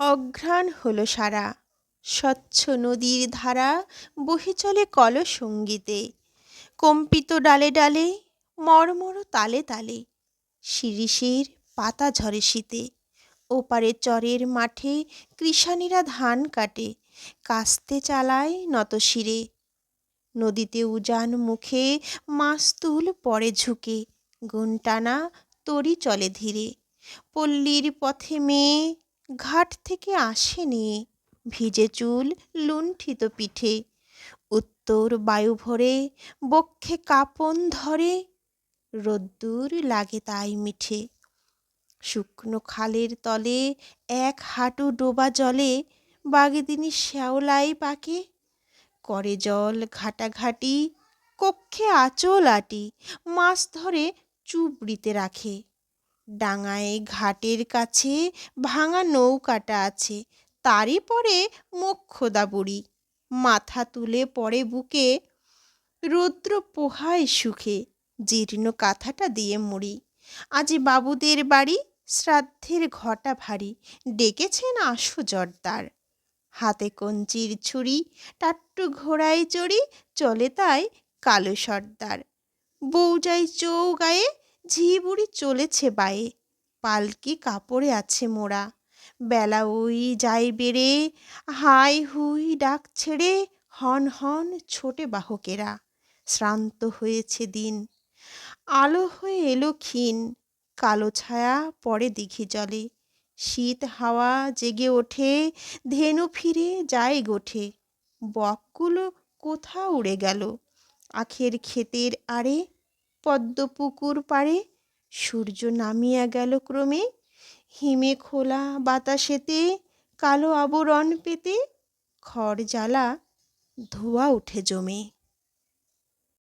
অঘ্রাণ হলো সারা। স্বচ্ছ নদীর ধারা বহে চলে কলসঙ্গীতে। কম্পিত ডালে ডালে মর্মর তালে তালে, শিরীষের পাতা ঝরে শীতে। ওপারে চরের মাঠে কৃষানীরা ধান কাটে, কাস্তে চালায় নতশিরে নদীতে উজান মুখে মাস্তুল পড়ে ঝুঁকে গুণ টানা তরী চলে ধীরে। পল্লীর পথে মেয়ে ঘাট থেকে আসে নিয়ে ভিজে চুল লুণ্ঠিত পিঠে। উত্তর বায়ু ভরে বক্ষে কাঁপন ধরে, রোদ্দুর লাগে তাই মিঠে। শুকনো খালের তলে এক হাঁটু ডোবা জলে বাঘিদিনী শ্যাওলাই পাকে। করে জল ঘাটাঘাটি, কক্ষে আঁচল আটি, মাছ ধরে চুবড়িতে রাখে। ডাঙায় ঘাটের কাছে ভাঙা নৌকাটা আছে, তারই পরে মোক্ষদা বুড়ি। মাথা তুলে পড়ে বুকে রৌদ্র পোহায় সুখে, জীর্ণ কাঁথাটা দিয়ে মুড়ি। আজ বাবুদের বাড়ি শ্রাদ্ধের ঘটা ভারী, ডেকেছেন আশু জর্দার। হাতে কঞ্চির ছুরি, টাট্টু ঘোড়ায় চড়ি, চলে তাই কালো সর্দার। বউ যায় চৌ গায়ে বুড়ি চলেছে বায়ে, পালকি কাপড়ে আছে মোড়া। বেলা ওই যায় বেড়ে, হাই হুই ডাক ছেড়ে হন হন ছোটে বাহকেরা। শ্রান্ত হয়েছে দিন, আলো হয়ে এলো ক্ষীণ, কালো ছায়া পড়ে দিঘি জলে। শীত হাওয়া জেগে ওঠে, ধেনু ফিরে যায় গোঠে। বকগুলো কোথা উড়ে গেল, আখের ক্ষেতের আড়ে পদ্ম পুকুর পাড়ে সূর্য নামিয়া গেল ক্রমে। হিমে খোলা বাতাসেতে, কালো আবরণ পেতে খড় জ্বালা ধোঁয়া উঠে জমে।